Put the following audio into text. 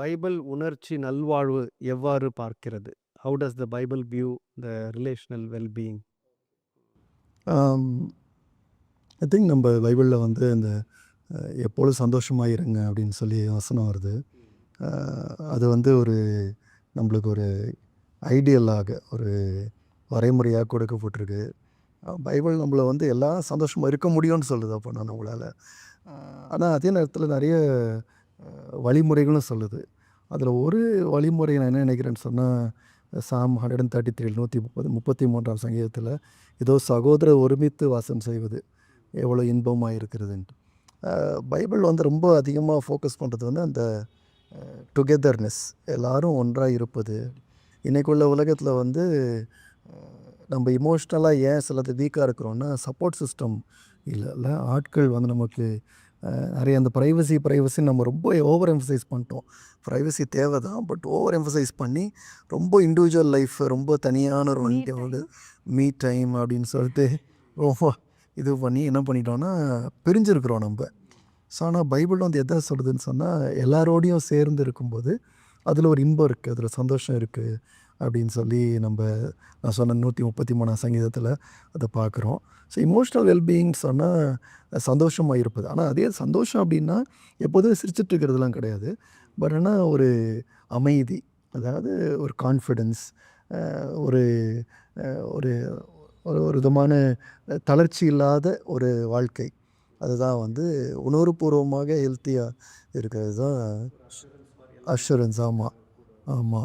Bible உணர்ச்சி நல்வாழ்வு எவ்வாறு பார்க்கிறது? How does the Bible view the relational wellbeing I think நம்ம பைபிளில் வந்து இந்த எப்பொழுது சந்தோஷமாக இருங்க அப்படின்னு சொல்லி வசனம் வருது. அது வந்து ஒரு நம்மளுக்கு ஒரு ஐடியலாக ஒரு வரைமுறையாக கொடுக்கப்பட்டிருக்கு. பைபிள் நம்மளை வந்து எல்லாம் சந்தோஷமாக இருக்க முடியும்னு சொல்லுது அப்போ நான் நம்மளால் ஆனால் அதே நேரத்தில் நிறைய வழிமுறைகளும் சொல்லுது. அதில் ஒரு வழிமுறை நான் என்ன நினைக்கிறேன்னு சொன்னால் some hundred and thirty three நூற்றி முப்பது முப்பத்தி மூன்றாம் சங்கீதத்தில் ஏதோ சகோதர ஒருமித்து வாசம் செய்வது எவ்வளோ இன்பமாக இருக்கிறதுன்ட்டு. பைபிள் வந்து ரொம்ப அதிகமாக ஃபோக்கஸ் பண்ணுறது வந்து அந்த டுகெதர்னஸ் எல்லாரும் ஒன்றாக இருப்பது. இன்றைக்குள்ள உலகத்தில் வந்து நம்ம இமோஷ்னலாக ஏன் சிலது வீக்காக இருக்கிறோன்னா சப்போர்ட் சிஸ்டம் இல்லைல்ல ஆட்கள் வந்து நமக்கு நிறைய அந்த ப்ரைவசி ப்ரைவசி நம்ம ரொம்ப ஓவர் எம்ஃபசைஸ் பண்ணிட்டோம். ப்ரைவசி தேவை தான் பட் ஓவர் எம்ஃபசைஸ் பண்ணி ரொம்ப இண்டிவிஜுவல் லைஃப் ரொம்ப தனியான ஒரு வந்து மீ டைம் அப்படின்னு சொல்லிட்டு ரொம்ப இது பண்ணி என்ன பண்ணிட்டோம்னா பிரிஞ்சிருக்கிறோம் நம்ம. ஸோ ஆனால் பைபிள் வந்து எதை சொல்லுதுன்னு சொன்னால் எல்லாரோடையும் சேர்ந்து இருக்கும்போது அதில் ஒரு இன்பம் இருக்குது அதில் சந்தோஷம் இருக்குது அப்படின்னு சொல்லி நம்ம நான் சொன்ன நூற்றி முப்பத்தி மூணாம் சங்கீதத்தில் அதை பார்க்குறோம் ஸோ இமோஷ்னல் வெல்பீயிங் சொன்னால் சந்தோஷமாக இருப்பது. ஆனால் அதே சந்தோஷம் அப்படின்னா எப்போதும் சிரிச்சிட்டு இருக்கிறதுலாம் கிடையாது. பட் ஆனால் ஒரு அமைதி அதாவது ஒரு கான்ஃபிடென்ஸ் ஒரு ஒரு ஒரு ஒரு விதமான தளர்ச்சி இல்லாத ஒரு வாழ்க்கை. அதுதான் வந்து உணர்வுபூர்வமாக ஹெல்த்தியாக இருக்கிறது தான் அஷூரன்ஸ் ஆமாம் ஆமாம்